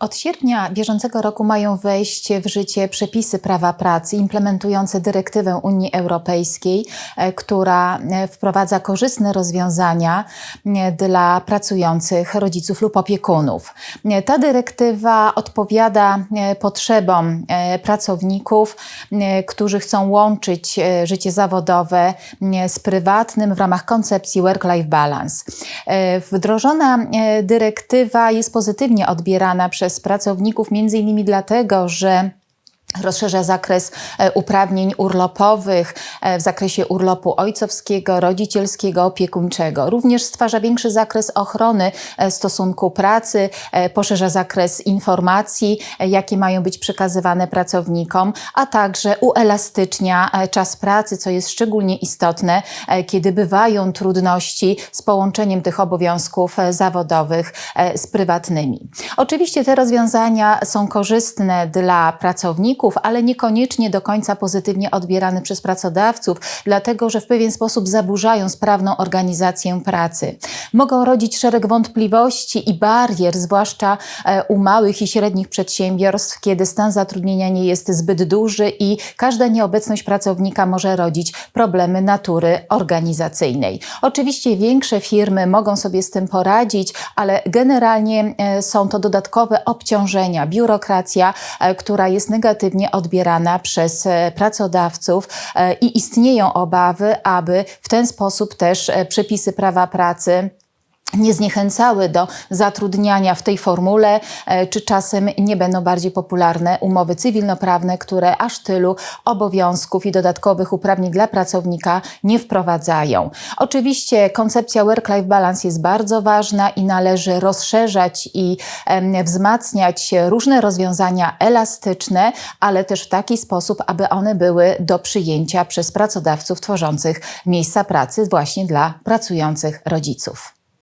Od sierpnia bieżącego roku mają wejść w życie przepisy prawa pracy implementujące dyrektywę Unii Europejskiej, e, która e, wprowadza korzystne rozwiązania dla pracujących rodziców lub opiekunów. E, Ta dyrektywa odpowiada potrzebom pracowników, którzy chcą łączyć życie zawodowe z prywatnym w ramach koncepcji work-life balance. Wdrożona dyrektywa jest pozytywnie odbierana przez pracowników, między innymi dlatego, że Rozszerza zakres e, uprawnień urlopowych e, w zakresie urlopu ojcowskiego, rodzicielskiego, opiekuńczego. Również stwarza większy zakres ochrony e, stosunku pracy, poszerza zakres informacji, jakie mają być przekazywane pracownikom, a także uelastycznia czas pracy, co jest szczególnie istotne, kiedy bywają trudności z połączeniem tych obowiązków zawodowych z prywatnymi. Oczywiście te rozwiązania są korzystne dla pracowników, ale niekoniecznie do końca pozytywnie odbierane przez pracodawców, dlatego że w pewien sposób zaburzają sprawną organizację pracy. Mogą rodzić szereg wątpliwości i barier, zwłaszcza e, u małych i średnich przedsiębiorstw, kiedy stan zatrudnienia nie jest zbyt duży i każda nieobecność pracownika może rodzić problemy natury organizacyjnej. Oczywiście większe firmy mogą sobie z tym poradzić, ale generalnie e, są to dodatkowe obciążenia, biurokracja, e, która jest negatywnie odbierana przez pracodawców i istnieją obawy, aby w ten sposób też przepisy prawa pracy nie zniechęcały do zatrudniania w tej formule, e, czy czasem nie będą bardziej popularne umowy cywilnoprawne, które aż tylu obowiązków i dodatkowych uprawnień dla pracownika nie wprowadzają. Oczywiście koncepcja work-life balance jest bardzo ważna i należy rozszerzać i wzmacniać różne rozwiązania elastyczne, ale też w taki sposób, aby one były do przyjęcia przez pracodawców tworzących miejsca pracy właśnie dla pracujących rodziców.